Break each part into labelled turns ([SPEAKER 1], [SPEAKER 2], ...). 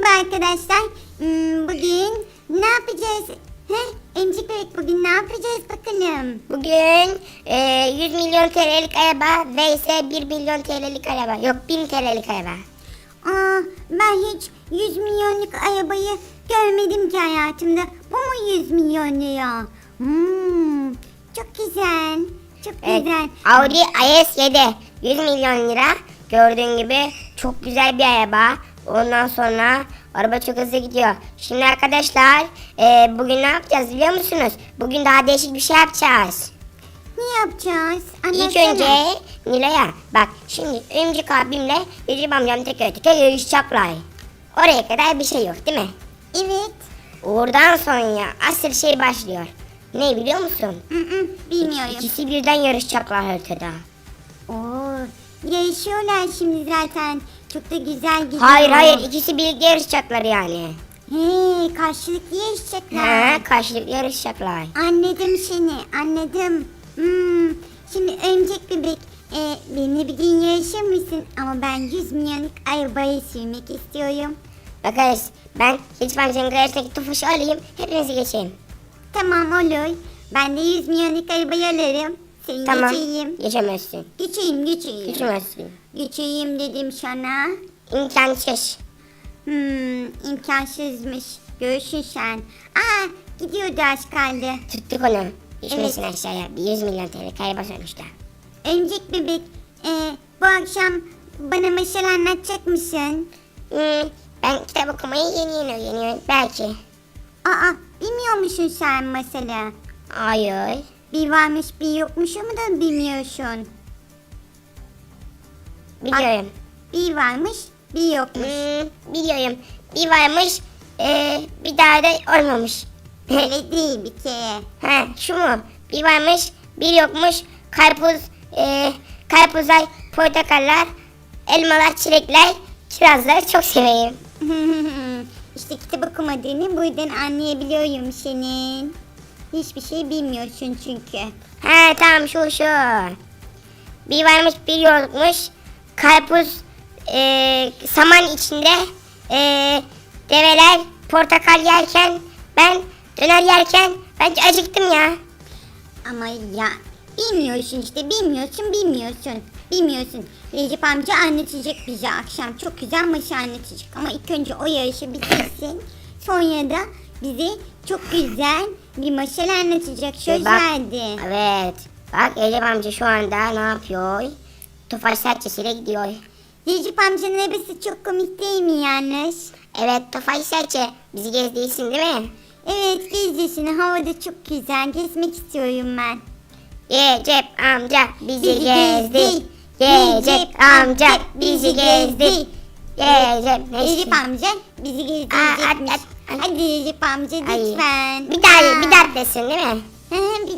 [SPEAKER 1] Merhaba arkadaşlar. Hmm, Bugün ne yapacağız? He? Emcik bebek bugün ne yapacağız bakalım?
[SPEAKER 2] Bugün e, 100 milyon TL'lik araba ve ise 1 milyon TL'lik araba. Yok 1000 TL'lik araba.
[SPEAKER 1] Aa, ben hiç 100 milyonluk arabayı görmedim ki hayatımda. Bu mu 100 milyon lira? Hmm, çok güzel. Çok
[SPEAKER 2] Evet,
[SPEAKER 1] güzel.
[SPEAKER 2] Audi A7 100 milyon lira. Gördüğün gibi çok güzel bir araba. Ondan sonra araba çok hızlı gidiyor. Şimdi arkadaşlar e, bugün ne yapacağız biliyor musunuz? Bugün daha değişik bir şey yapacağız.
[SPEAKER 1] Ne yapacağız?
[SPEAKER 2] İlk
[SPEAKER 1] Anlatsana.
[SPEAKER 2] önce Nilay'a bak şimdi Ömcük abimle Recep amcam teker teker yarışacaklar. Oraya kadar bir şey yok değil mi?
[SPEAKER 1] Evet.
[SPEAKER 2] Oradan sonra asıl şey başlıyor. Ne biliyor musun?
[SPEAKER 1] Hı hı, bilmiyorum.
[SPEAKER 2] İkisi birden yarışacaklar haritada.
[SPEAKER 1] Oo, yaşıyorlar şimdi zaten. Çok da güzel gidiyor.
[SPEAKER 2] Hayır hayır ikisi birlikte yarışacaklar yani.
[SPEAKER 1] He, karşılıklı yaşayacaklar.
[SPEAKER 2] He karşılıklı yarışacaklar.
[SPEAKER 1] Anladım seni, anladım. Hmm, şimdi öncek bebek, e, benimle bir gün yarışır mısın? Ama ben 100 milyonluk arabayı sürmek istiyorum.
[SPEAKER 2] Bakarız ben hiç amcanın karşısındaki tufuşu alayım hepinizi geçeyim.
[SPEAKER 1] Tamam olur. Ben de 100 milyonluk arabayı alırım. Seni
[SPEAKER 2] Tamam
[SPEAKER 1] geçeyim.
[SPEAKER 2] geçemezsin.
[SPEAKER 1] Geçeyim, geçeyim.
[SPEAKER 2] Geçemezsin.
[SPEAKER 1] Geçeyim dedim sana.
[SPEAKER 2] İmkansız.
[SPEAKER 1] Hmm, imkansızmış. Görüşün sen. Aa, gidiyordu az kaldı.
[SPEAKER 2] Tuttuk onu. Düşmesin aşağıya. Bir 100 milyon TL kayba sonuçta.
[SPEAKER 1] Öncek bebek, e, bu akşam bana masal anlatacak mısın?
[SPEAKER 2] Hmm, ben kitap okumayı yeni yeni öğreniyorum. Belki.
[SPEAKER 1] Aa, bilmiyor musun sen mesela?
[SPEAKER 2] Hayır.
[SPEAKER 1] Bir varmış bir yokmuş mu da bilmiyorsun.
[SPEAKER 2] Biliyorum.
[SPEAKER 1] Bir varmış bir yokmuş.
[SPEAKER 2] Hmm, biliyorum. Bir varmış, ee, bir daha da olmamış.
[SPEAKER 1] Öyle değil bir kere.
[SPEAKER 2] ha, şu mu? Bir varmış, bir yokmuş. Karpuz, ee, karpuzlar, portakallar, elmalar, çilekler, kirazları çok severim.
[SPEAKER 1] işte kitap okumadığını buradan anlayabiliyorum senin. Hiçbir şey bilmiyorsun çünkü.
[SPEAKER 2] Ha tamam şu şu. Bir varmış, bir yokmuş. Karpuz, ee, saman içinde, ee, develer portakal yerken, ben döner yerken ben acıktım ya.
[SPEAKER 1] Ama ya bilmiyorsun işte bilmiyorsun bilmiyorsun. Bilmiyorsun. Recep amca anlatacak bize akşam. Çok güzel maçı anlatacak. Ama ilk önce o yarışı bitirsin. Sonra da bize çok güzel bir masal anlatacak. Söz
[SPEAKER 2] Bak,
[SPEAKER 1] verdi.
[SPEAKER 2] Evet. Bak Recep amca şu anda ne yapıyor? Tufaş serçesiyle gidiyor.
[SPEAKER 1] Recep amcanın arabası çok komik değil mi yalnız?
[SPEAKER 2] Evet Tufaş serçe. Bizi gezdiysin değil mi?
[SPEAKER 1] Evet gezdisin. Havada çok güzel. Gezmek istiyorum ben.
[SPEAKER 2] Recep amca bizi,
[SPEAKER 1] Bizi
[SPEAKER 2] gezdi.
[SPEAKER 1] gezdi.
[SPEAKER 2] Recep amca bizi gezdi. Recep
[SPEAKER 1] Recep amca bizi gezdirecekmiş.
[SPEAKER 2] Aa, at, at.
[SPEAKER 1] Hadi Recep amca
[SPEAKER 2] Ay,
[SPEAKER 1] lütfen.
[SPEAKER 2] Bir daha
[SPEAKER 1] Aa.
[SPEAKER 2] bir daha atlasın değil mi?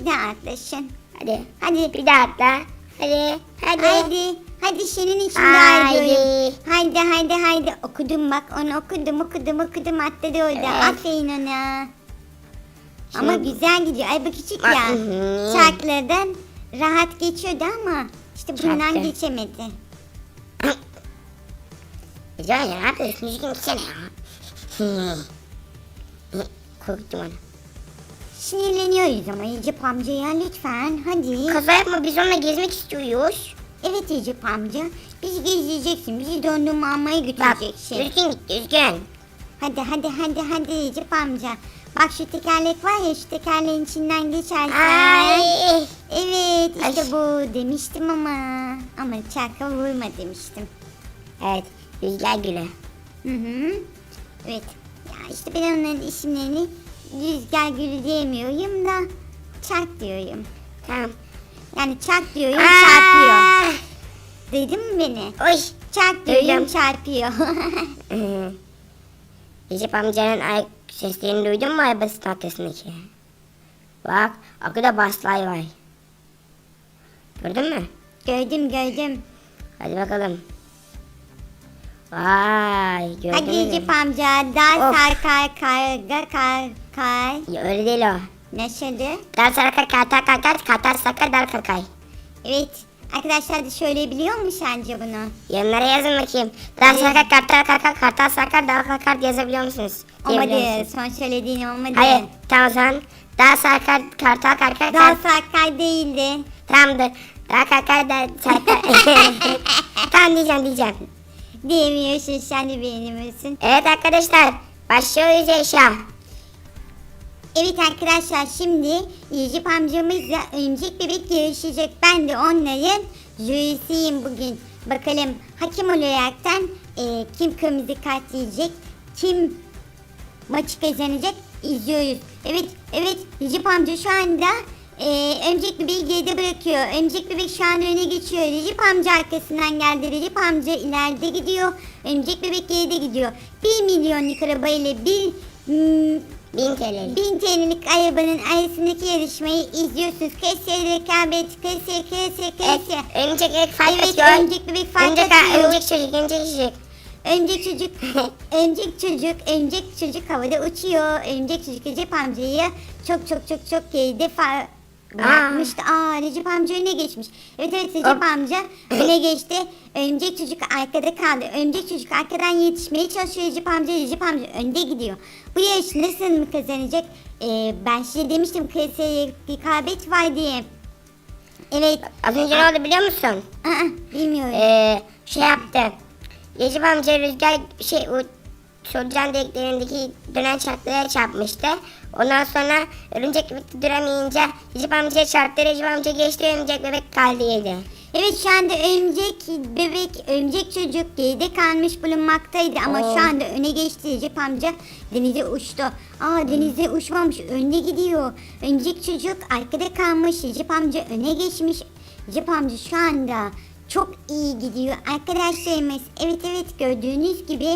[SPEAKER 1] Bir daha atlasın.
[SPEAKER 2] Hadi.
[SPEAKER 1] Hadi.
[SPEAKER 2] Bir daha atla. Hadi. Hadi.
[SPEAKER 1] Haydi. Hadi senin için
[SPEAKER 2] Haydi.
[SPEAKER 1] arıyorum. Haydi haydi haydi. Okudum bak onu okudum okudum okudum atladı orada.
[SPEAKER 2] Evet.
[SPEAKER 1] Aferin ona. Ama
[SPEAKER 2] Şimdi-
[SPEAKER 1] güzel gidiyor. Ay bu küçük
[SPEAKER 2] Bak,
[SPEAKER 1] ya.
[SPEAKER 2] hı hı.
[SPEAKER 1] Çarklardan rahat geçiyordu ama işte bundan
[SPEAKER 2] Çarkta.
[SPEAKER 1] geçemedi.
[SPEAKER 2] Güzel ya. Yapıyorsun? Düzgün gitsene ya. Korkuttum onu.
[SPEAKER 1] Sinirleniyoruz ama Recep amca ya lütfen hadi.
[SPEAKER 2] Kaza yapma biz onunla gezmek istiyoruz.
[SPEAKER 1] Evet Recep amca. Bizi gezdireceksin. Bizi dondurma almaya
[SPEAKER 2] Bak
[SPEAKER 1] götüreceksin.
[SPEAKER 2] düzgün git düzgün.
[SPEAKER 1] Hadi hadi hadi hadi Recep amca. Bak şu tekerlek var ya şu tekerleğin içinden geçersen.
[SPEAKER 2] Ay.
[SPEAKER 1] Evet işte
[SPEAKER 2] Ay.
[SPEAKER 1] bu demiştim ama. Ama çarka vurma demiştim.
[SPEAKER 2] Evet rüzgar gülü.
[SPEAKER 1] Hı hı. Evet. İşte ben onların isimlerini rüzgar gülü diyemiyorum da çark diyorum.
[SPEAKER 2] Tamam.
[SPEAKER 1] Yani çark diyorum çarpıyor.
[SPEAKER 2] Aa!
[SPEAKER 1] Duydun mu beni?
[SPEAKER 2] Oy.
[SPEAKER 1] Çark diyorum
[SPEAKER 2] Duydum.
[SPEAKER 1] çarpıyor.
[SPEAKER 2] Recep amcanın ayak seslerini duydun mu arabasının arkasındaki? Bak akıda baslar var. Gördün mü?
[SPEAKER 1] gördüm gördüm.
[SPEAKER 2] Hadi bakalım. Vay gördün
[SPEAKER 1] Hadi
[SPEAKER 2] mü?
[SPEAKER 1] Recep amca daha
[SPEAKER 2] Of.
[SPEAKER 1] sarkar karga kar kar.
[SPEAKER 2] Ya öyle değil o.
[SPEAKER 1] Nasıldı?
[SPEAKER 2] Dal sarkar kartar karkar kartar sakar dal kakay.
[SPEAKER 1] Evet Arkadaşlar da söyleyebiliyor mu sence bunu?
[SPEAKER 2] Yorumlara yazın bakayım. Dağ sarkar, kartal kalkar, kartal sarkar, dağ kalkar yazabiliyor musunuz? Diyebiliyor
[SPEAKER 1] Olmadı.
[SPEAKER 2] musunuz?
[SPEAKER 1] Son söylediğin olmadı.
[SPEAKER 2] Hayır. Tamam o zaman. Dağ sarkar, kartal kalkar,
[SPEAKER 1] Daha
[SPEAKER 2] kart...
[SPEAKER 1] sakar değildi.
[SPEAKER 2] Tamamdır. Dağ kalkar, dağ sarkar. tamam diyeceğim diyeceğim.
[SPEAKER 1] Diyemiyorsun sen de beğenemiyorsun.
[SPEAKER 2] Evet arkadaşlar. Başlıyoruz Yaşa.
[SPEAKER 1] Evet arkadaşlar şimdi Yecip amcamızla örümcek bebek yarışacak. Ben de onların jürisiyim bugün. Bakalım hakim olaraktan e, kim kırmızı kart yiyecek, kim maçı kazanacak izliyoruz. Evet evet Recep amca şu anda e, örümcek bebeği geride bırakıyor. Örümcek bebek şu anda öne geçiyor. Recep amca arkasından geldi. Recep amca ileride gidiyor. Örümcek bebek geride gidiyor. 1 milyonluk arabayla bir hmm,
[SPEAKER 2] 1000 TL.
[SPEAKER 1] 1000 TL'lik arabanın arasındaki yarışmayı izliyorsunuz. Kesiyor rekabet, kesiyor, kesiyor,
[SPEAKER 2] Evet,
[SPEAKER 1] kesiyor.
[SPEAKER 2] örümcek bebek fark
[SPEAKER 1] Evet,
[SPEAKER 2] atıyor.
[SPEAKER 1] örümcek bebek fark
[SPEAKER 2] Örümcek,
[SPEAKER 1] atıyor.
[SPEAKER 2] örümcek çocuk, örümcek çocuk.
[SPEAKER 1] Örümcek çocuk, örümcek çocuk, örümcek çocuk havada uçuyor. Örümcek çocuk Recep amcayı çok çok çok çok geride fa bırakmıştı. Aa Recep amca öne geçmiş. Evet evet Recep
[SPEAKER 2] Hop.
[SPEAKER 1] amca öne geçti. Örümcek çocuk arkada kaldı. Örümcek çocuk arkadan yetişmeye çalışıyor Recep amca. Recep amca önde gidiyor. Bu yarış nasıl mı kazanacak? Ee, ben size demiştim kıyasaya rekabet var diye. Evet.
[SPEAKER 2] Az önce ne oldu biliyor musun?
[SPEAKER 1] Aa, bilmiyorum.
[SPEAKER 2] Ee, şey yaptı. Recep amca rüzgar şey o solucan deliklerindeki dönen çarklara çarpmıştı. Ondan sonra örümcek bebek duramayınca Recep amcaya çarptı. Recep amca geçti örümcek bebek kaldı yedi.
[SPEAKER 1] Evet şu anda örümcek bebek, örümcek çocuk geride kalmış bulunmaktaydı ama
[SPEAKER 2] Oo.
[SPEAKER 1] şu anda öne geçti Recep amca denize uçtu. Aa denize uçmamış önde gidiyor. Örümcek çocuk arkada kalmış Recep amca öne geçmiş. Recep amca şu anda çok iyi gidiyor arkadaşlarımız. Evet evet gördüğünüz gibi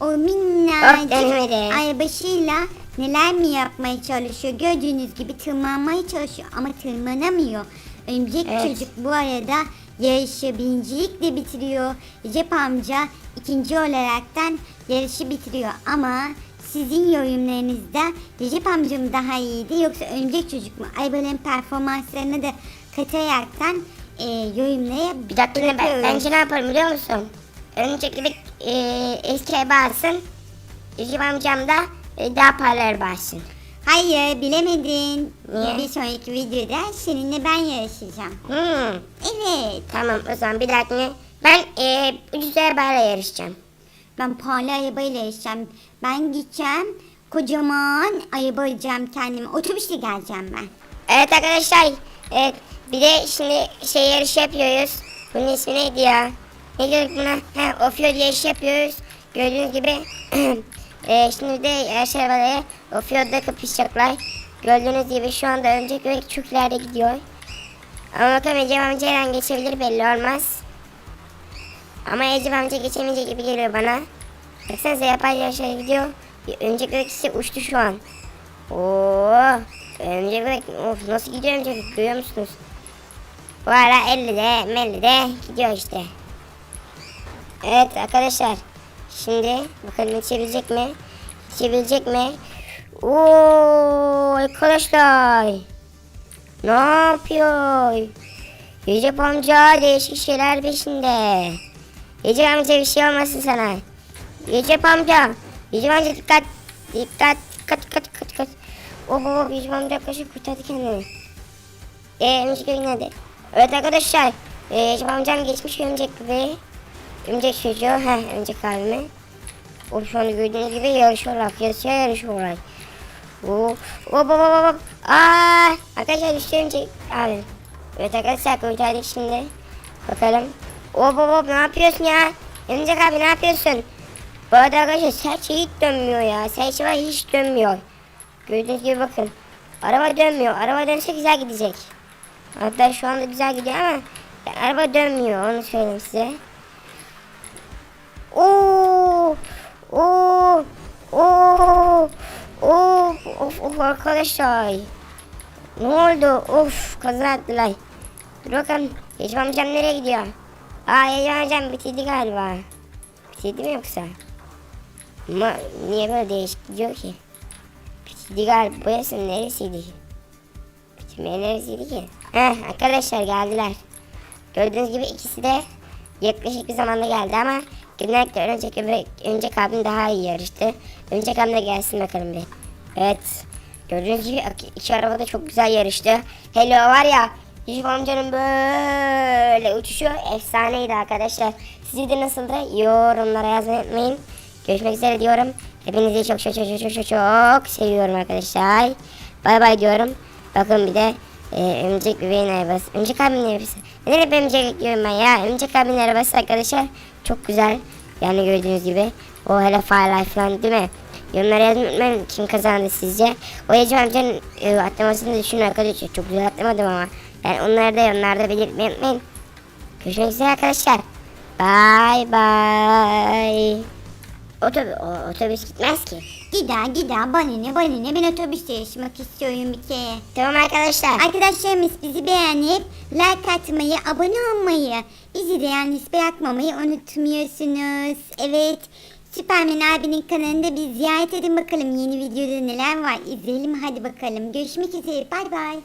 [SPEAKER 1] o minnacık
[SPEAKER 2] denemedi.
[SPEAKER 1] arabasıyla neler mi yapmaya çalışıyor. Gördüğünüz gibi tırmanmaya çalışıyor ama tırmanamıyor. Örümcek
[SPEAKER 2] Evet.
[SPEAKER 1] çocuk bu arada yarışı birincilikle bitiriyor. Recep amca ikinci olaraktan yarışı bitiriyor ama sizin yorumlarınızda Recep amcam daha iyiydi yoksa örümcek çocuk mu? Aybaların performanslarını da kataraktan e, yorumlaya
[SPEAKER 2] Bir dakika ben,
[SPEAKER 1] bırakıyoruz.
[SPEAKER 2] bence ne yaparım biliyor musun? Örümcek bebek e, eski alsın. Recep amcam da e, daha parlar bassın.
[SPEAKER 1] Hayır bilemedin.
[SPEAKER 2] Niye?
[SPEAKER 1] Bir sonraki videoda seninle ben yarışacağım.
[SPEAKER 2] Hmm.
[SPEAKER 1] Evet.
[SPEAKER 2] Tamam o zaman bir dahakine ben e, ucuz arabayla yarışacağım.
[SPEAKER 1] Ben pahalı arabayla yarışacağım. Ben gideceğim. Kocaman araba alacağım kendime. Otobüsle geleceğim ben.
[SPEAKER 2] Evet arkadaşlar. Evet, bir de şimdi şey yarışı yapıyoruz. Bunun ismi neydi ya? Ne diyorduk buna? Ha, off-road yarışı yapıyoruz. Gördüğünüz gibi. e, şimdi de yarış arabaları off-road'da kapışacaklar. Gördüğünüz gibi şu anda önce bebek çok ileride gidiyor. Ama bakalım amca her an geçebilir belli olmaz. Ama Ecem amca geçemeyecek gibi geliyor bana. Baksanıza yapay yarışlara gidiyor. Önceki ise uçtu şu an. Oo, bebek of nasıl gidiyor bebek duyuyor musunuz? Bu ara 50'de 50'de gidiyor işte. Evet arkadaşlar. Şimdi bakalım yetişebilecek mi? Yetişebilecek mi? Oo arkadaşlar. Ne yapıyor? Recep amca değişik şeyler peşinde. Recep amca bir şey olmasın sana. Recep amca. Recep amca dikkat. Dikkat. Dikkat dikkat dikkat. dikkat. Oh oh Recep amca yaklaşık kurtardı kendini. Eee bebeği nerede? Evet arkadaşlar. Ee, Recep amcam geçmiş örümcek bebeği. Örümcek çocuğu. Heh örümcek abimi. O şu anda gördüğünüz gibi yarışıyorlar. Yarışıyor yarışıyorlar. Hop hop hop hop. Aa, arkadaşlar düştü örümcek abi. Evet arkadaşlar kurtardık şimdi. Bakalım. Hop hop ne yapıyorsun ya? Örümcek abi ne yapıyorsun? Bu arada arkadaşlar serçe hiç dönmüyor ya. Serçe var hiç dönmüyor. Gördüğünüz gibi bakın. Araba dönmüyor. Araba dönse güzel gidecek. Hatta şu anda güzel gidiyor ama araba dönmüyor onu söyleyeyim size. Oo! Oo! Oo! Oo! Of of arkadaşlar. Ne oldu? Of kaza attılar. Dur bakalım. Recep amcam nereye gidiyor? Aa Recep amcam bitirdi galiba. Bitirdi mi yoksa? Ama niye böyle değişik gidiyor ki? Bitirdi galiba. Burası neresiydi? Neresiydi ki? Heh arkadaşlar geldiler. Gördüğünüz gibi ikisi de yaklaşık bir zamanda geldi ama genellikle Bebek- Örümcek abim daha iyi yarıştı. Örümcek abim de gelsin bakalım bir. Evet. Gördüğünüz gibi iki- araba da çok güzel yarıştı. Hello var ya Yusuf amcanın böyle uçuşu efsaneydi arkadaşlar. Sizce de nasıldı? Yorumlara yazmayı unutmayın. Görüşmek üzere diyorum. Hepinizi çok çok çok çok çok, çok seviyorum arkadaşlar. Bay bay diyorum. Bakın bir de e, Örümcek bebeğin arabası. Örümcek abinin arabası. Neden hep örümcek diyorum ben ya? Örümcek abinin arabası arkadaşlar çok güzel. Yani gördüğünüz gibi. O hele Fire Life falan değil mi? Yorumlara yazmayı. Kim kazandı sizce? O Ece amcanın e, atlamasını düşünün arkadaşlar. Çok güzel atlamadım ama. Yani onları da yorumlarda belirtmeyi unutmayın. Görüşmek üzere arkadaşlar. Bye bye. Otobüs, otobüs gitmez ki.
[SPEAKER 1] Gider gider bana ne bana ne ben otobüste yaşamak istiyorum bir kere.
[SPEAKER 2] Tamam arkadaşlar.
[SPEAKER 1] Arkadaşlarımız bizi beğenip like atmayı, abone olmayı, bizi de yalnız bırakmamayı unutmuyorsunuz. Evet, Süpermen abinin kanalında bir ziyaret edin bakalım yeni videoda neler var izleyelim hadi bakalım. Görüşmek üzere bay bay.